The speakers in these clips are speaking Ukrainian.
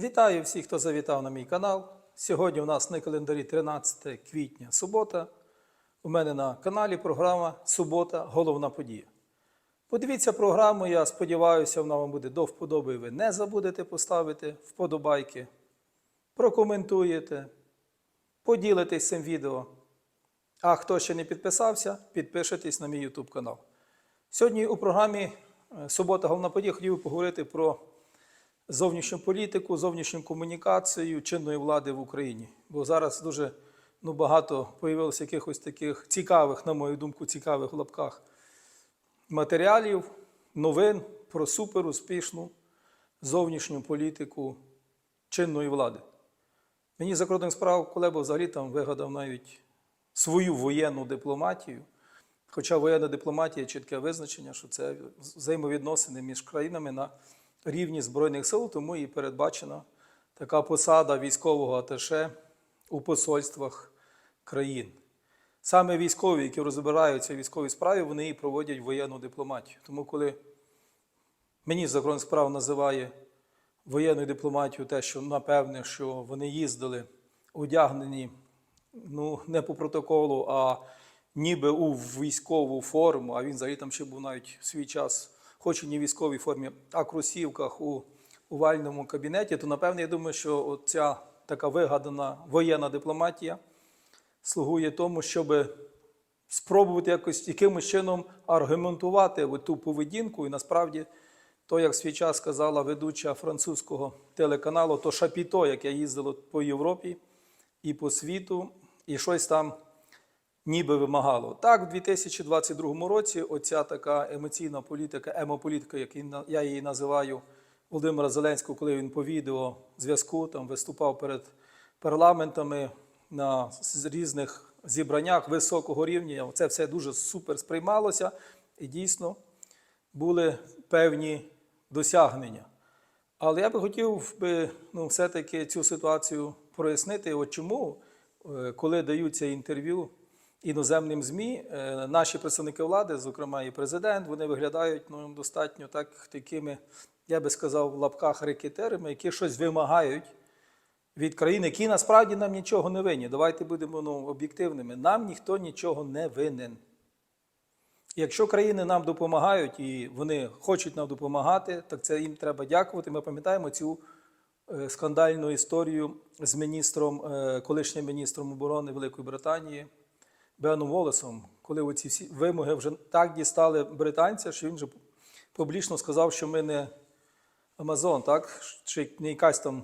Вітаю всіх, хто завітав на мій канал. Сьогодні у нас на календарі 13 квітня субота. У мене на каналі програма Субота. Головна подія. Подивіться програму, я сподіваюся, вона вам буде до вподоби. Ви не забудете поставити вподобайки, прокоментуєте, поділитесь цим відео. А хто ще не підписався, підпишитесь на мій YouTube канал. Сьогодні у програмі Субота головна подія хотів би поговорити про зовнішню політику, зовнішню комунікацію чинної влади в Україні. Бо зараз дуже ну, багато появилося якихось таких цікавих, на мою думку, цікавих в лапках матеріалів, новин про суперуспішну зовнішню політику чинної влади. Мені закордонних справ Колеба взагалі там вигадав навіть свою воєнну дипломатію. Хоча воєнна дипломатія чітке визначення, що це взаємовідносини між країнами на рівні Збройних сил, тому і передбачена така посада військового аташе у посольствах країн. Саме військові, які розбираються в військовій справі, вони і проводять воєнну дипломатію. Тому, коли мені закордонних справ називає воєнною дипломатією те, що напевне, що вони їздили одягнені ну, не по протоколу, а ніби у військову форму, а він взагалі там ще був навіть свій час, хоч і не в військовій формі, а кросівках у овальному кабінеті, то напевне, я думаю, що ця така вигадана воєнна дипломатія слугує тому, щоб спробувати якось якимось чином аргументувати ту поведінку. І насправді, то, як свій час сказала ведуча французького телеканалу, то шапіто, яке їздило по Європі і по світу, і щось там ніби вимагало. Так, в 2022 році оця така емоційна політика, емополітика, як я її називаю, Володимира Зеленського, коли він по відео зв'язку там виступав перед парламентами на різних зібраннях високого рівня. Це все дуже супер сприймалося, і дійсно були певні досягнення. Але я би хотів би ну, все-таки цю ситуацію прояснити. От чому, е, коли даються інтерв'ю іноземним ЗМІ, е, наші представники влади, зокрема і президент, вони виглядають ну, достатньо так, такими, я би сказав, в лапках рекетерами, які щось вимагають від країн, які насправді нам нічого не винні. Давайте будемо ну, об'єктивними. Нам ніхто нічого не винен. Якщо країни нам допомагають і вони хочуть нам допомагати, так це їм треба дякувати. Ми пам'ятаємо цю е, скандальну історію з міністром, е, колишнім міністром оборони Великої Британії Беном Волесом, коли оці всі вимоги вже так дістали британця, що він вже публічно сказав, що ми не Амазон, так? Чи не якась там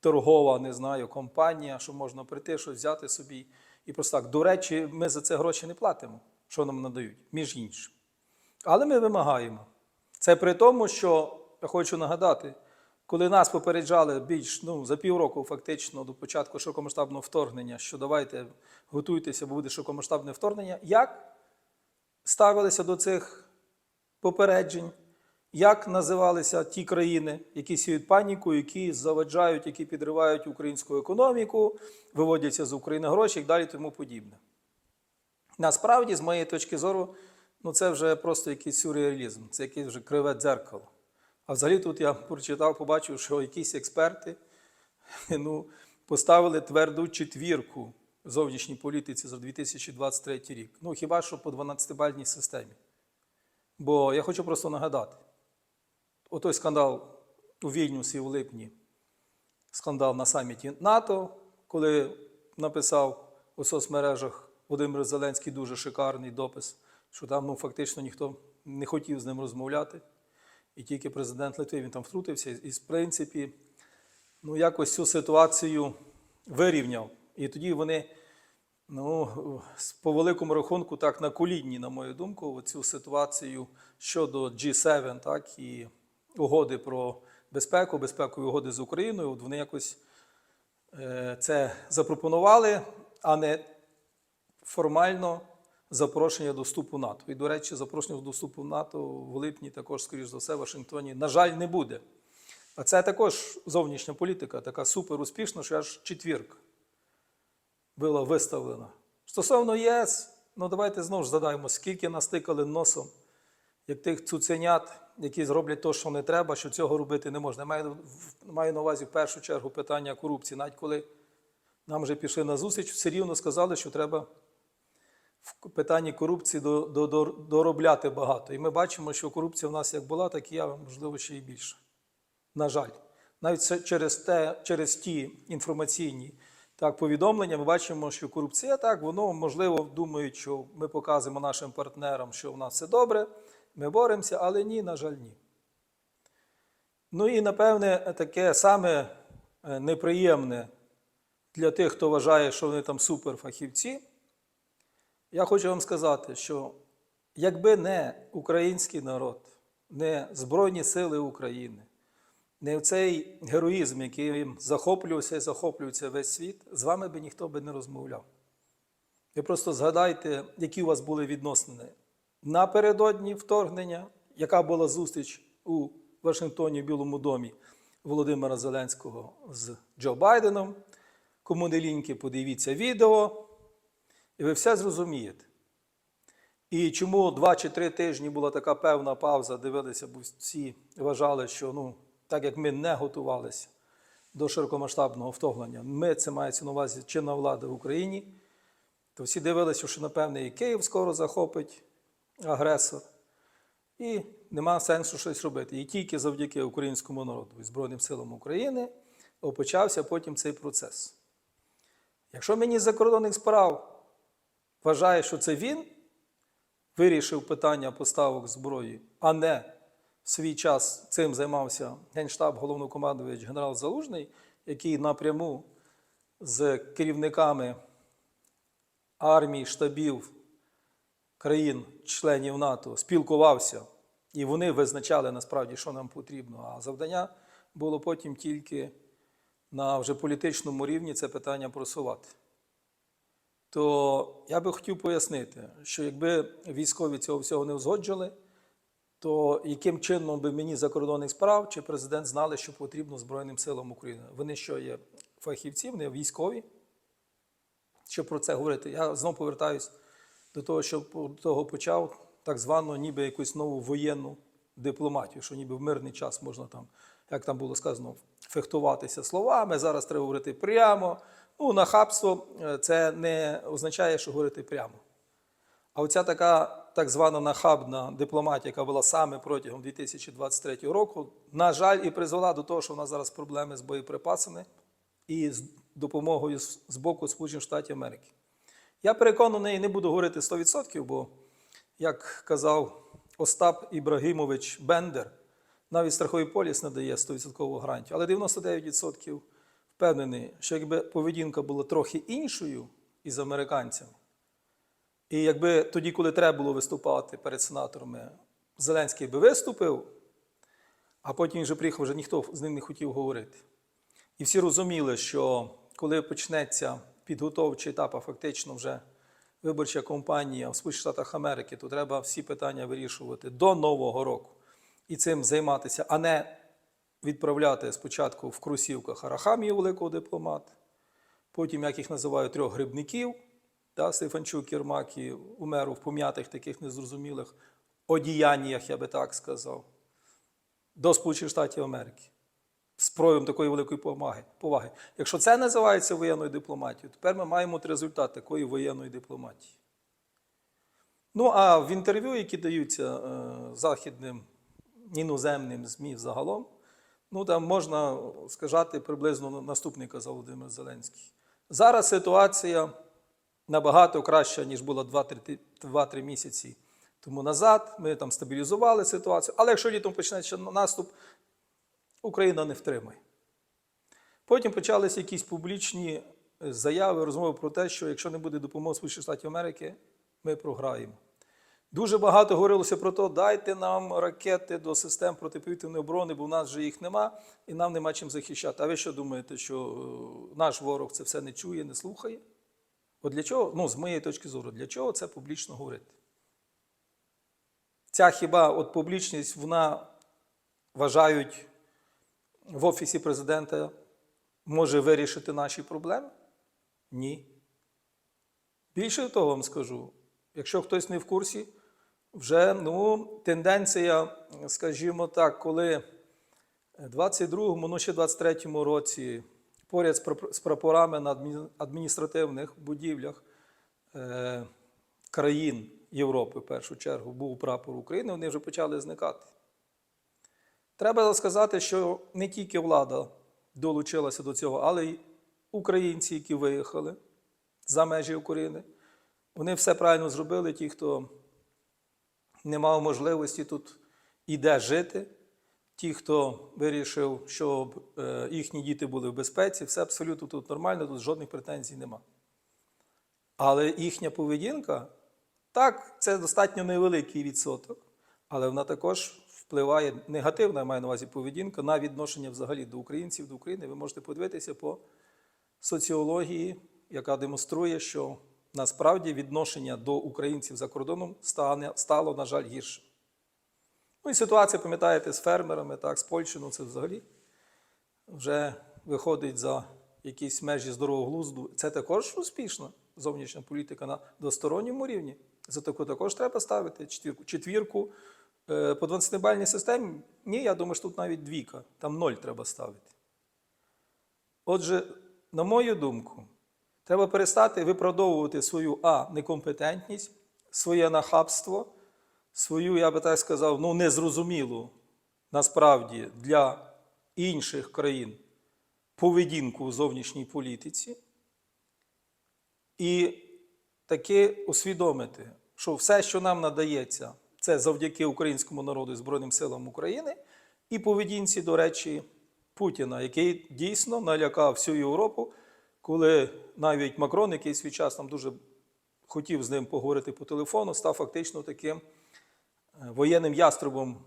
торгова, не знаю, компанія, що можна прийти, щось взяти собі. І просто так. До речі, ми за це гроші не платимо, що нам надають, між іншим. Але ми вимагаємо. Це при тому, що я хочу нагадати, коли нас попереджали більш ну, за півроку, фактично, до початку широкомасштабного вторгнення, що давайте готуйтеся, бо буде широкомасштабне вторгнення, як ставилися до цих попереджень? Як називалися ті країни, які сіють паніку, які заваджають, які підривають українську економіку, виводяться з України гроші і далі тому подібне. Насправді, з моєї точки зору, ну це вже просто якийсь сюрреалізм, це якесь вже криве дзеркало. А взагалі тут я прочитав, побачив, що якісь експерти ну, поставили тверду четвірку в зовнішній політиці за 2023 рік. Ну, хіба що по 12-бальній системі. Бо я хочу просто нагадати. Отой скандал у Вільнюсі в липні, скандал на саміті НАТО, коли написав у соцмережах Володимир Зеленський дуже шикарний допис, що там ну, фактично ніхто не хотів з ним розмовляти. І тільки президент Литви він там втрутився і, в принципі, ну, якось цю ситуацію вирівняв. І тоді вони, ну, по великому рахунку, так на колінні, на мою думку, цю ситуацію щодо G7, так, і угоди про безпеку, безпекові угоди з Україною. От вони якось е, це запропонували, а не формально запрошення до вступу НАТО. І, до речі, запрошення до вступу в НАТО в липні також, скоріш за все, в Вашингтоні, на жаль, не буде. А це також зовнішня політика, така супер успішна, що аж четвірка була виставлена. Стосовно ЄС, ну давайте знову ж задаємо, скільки настикали носом як тих цуценят, які зроблять те, що не треба, що цього робити не можна. Маю, маю на увазі в першу чергу питання корупції. Навіть коли нам вже пішли на зустріч, все рівно сказали, що треба в питанні корупції до, до, до, доробляти багато. І ми бачимо, що корупція в нас як була, так і я, можливо, ще і більше. На жаль. Навіть через, те, через ті інформаційні так, повідомлення ми бачимо, що корупція так, воно можливо думають, що ми показуємо нашим партнерам, що в нас все добре, ми боремося, але ні, на жаль, ні. Ну і напевне таке саме е, неприємне для тих, хто вважає, що вони там суперфахівці. Я хочу вам сказати, що якби не український народ, не Збройні Сили України, не цей героїзм, яким захоплювався і захоплюється весь світ, з вами би ніхто би не розмовляв. Ви просто згадайте, які у вас були відносини напередодні вторгнення, яка була зустріч у Вашингтоні в Білому домі Володимира Зеленського з Джо Байденом. Кому не ліньки, подивіться відео, і ви все зрозумієте. І чому два чи три тижні була така певна пауза, дивилися, бо всі вважали, що ну, так як ми не готувалися до широкомасштабного вторгнення, ми це мається на увазі чинна влада в Україні, то всі дивилися, що, напевне, і Київ скоро захопить агресор. І нема сенсу щось робити. І тільки завдяки українському народу і Збройним силам України почався потім цей процес. Якщо мені закордонних справ вважає, що це він вирішив питання поставок зброї, а не в свій час цим займався Генштаб, головнокомандувач генерал Залужний, який напряму з керівниками армій, штабів країн-членів НАТО спілкувався, і вони визначали насправді, що нам потрібно. А завдання було потім тільки на вже політичному рівні це питання просувати. То я би хотів пояснити, що якби військові цього всього не узгоджували, то яким чином би мені закордонних справ чи президент знали, що потрібно Збройним силам України? Вони що є фахівці, вони військові? Щоб про це говорити, я знову повертаюсь до того, що того почав так звану ніби якусь нову воєнну дипломатію, що ніби в мирний час можна там, як там було сказано, фехтуватися словами. Зараз треба говорити прямо. Ну, нахабство е, це не означає, що говорити прямо. А оця така так звана нахабна дипломатія, яка була саме протягом 2023 року, на жаль, і призвела до того, що в нас зараз проблеми з боєприпасами і з допомогою з боку Сполучених Штатів Америки. Я переконаний, не буду говорити 100%, бо, як казав Остап Ібрагімович Бендер, навіть страховий поліс не дає 100% гарантію, але 99% впевнений, що якби поведінка була трохи іншою із американцями, і якби тоді, коли треба було виступати перед сенаторами, Зеленський би виступив, а потім вже приїхав, вже ніхто з ним не хотів говорити. І всі розуміли, що коли почнеться підготовчий етап, а фактично вже виборча кампанія в Сполучених Штатах Америки, то треба всі питання вирішувати до Нового року і цим займатися, а не відправляти спочатку в кросівках Арахамію великого дипломата, потім, як їх називають, трьох грибників, да, Стефанчук, Єрмак і Умеру в пом'ятих таких незрозумілих одіяннях, я би так сказав, до Сполучених Штатів Америки з проявом такої великої поваги. Якщо це називається воєнною дипломатією, тепер ми маємо результат такої воєнної дипломатії. Ну, а в інтерв'ю, які даються е, західним іноземним ЗМІ загалом, ну там можна сказати приблизно наступний казав Володимир Зеленський. Зараз ситуація набагато краща, ніж була 2-3 2-3 місяці тому назад. Ми там стабілізували ситуацію, але якщо літом почнеться наступ, Україна не втримає. Потім почалися якісь публічні е, заяви, розмови про те, що якщо не буде допомоги Сполучених Штатів Америки, ми програємо. Дуже багато говорилося про те, дайте нам ракети до систем протиповітряної оборони, бо в нас вже їх нема, і нам нема чим захищати. А ви що думаєте, що е, наш ворог це все не чує, не слухає? От для чого, ну, з моєї точки зору, для чого це публічно говорити? Ця хіба от публічність, вона вважають в Офісі президента може вирішити наші проблеми? Ні. Більше того вам скажу, якщо хтось не в курсі, вже ну, тенденція, скажімо так, коли в 22-му, ну ще 23-му році поряд з прапорами на адміністративних будівлях е, країн Європи, в першу чергу, був прапор України, вони вже почали зникати. Треба сказати, що не тільки влада долучилася до цього, але й українці, які виїхали за межі України. Вони все правильно зробили, ті, хто не мав можливості тут і де жити, ті, хто вирішив, щоб е, їхні діти були в безпеці, все абсолютно тут нормально, тут жодних претензій нема. Але їхня поведінка, так, це достатньо невеликий відсоток, але вона також впливає негативна, я маю на увазі поведінка на відношення взагалі до українців, до України. Ви можете подивитися по соціології, яка демонструє, що насправді відношення до українців за кордоном стало, на жаль, гірше. Ну і ситуація, пам'ятаєте, з фермерами, так, з Польщею, ну це взагалі вже виходить за якісь межі здорового глузду. Це також успішна зовнішня політика на двосторонньому рівні. За таку також треба ставити четвірку. Четвірку е, по 12-бальній системі. Ні, я думаю, що тут навіть двійка, там ноль треба ставити. Отже, на мою думку, треба перестати виправдовувати свою а. некомпетентність, своє нахабство, свою, я би так сказав, ну, незрозумілу насправді для інших країн поведінку у зовнішній політиці і таки усвідомити, що все, що нам надається, це завдяки українському народу і Збройним силам України і поведінці, до речі, Путіна, який дійсно налякав всю Європу, коли навіть Макрон, який свій час там дуже хотів з ним поговорити по телефону, став фактично таким е, воєнним яструбом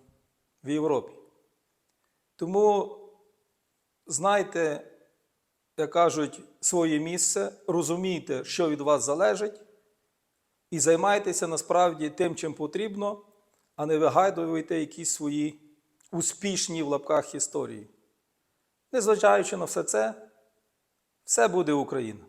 в Європі. Тому знайте, як кажуть, своє місце, розумійте, що від вас залежить, і займайтеся насправді тим, чим потрібно, а не вигадуйте якісь свої успішні в лапках історії. Незважаючи на все це, все буде Україна.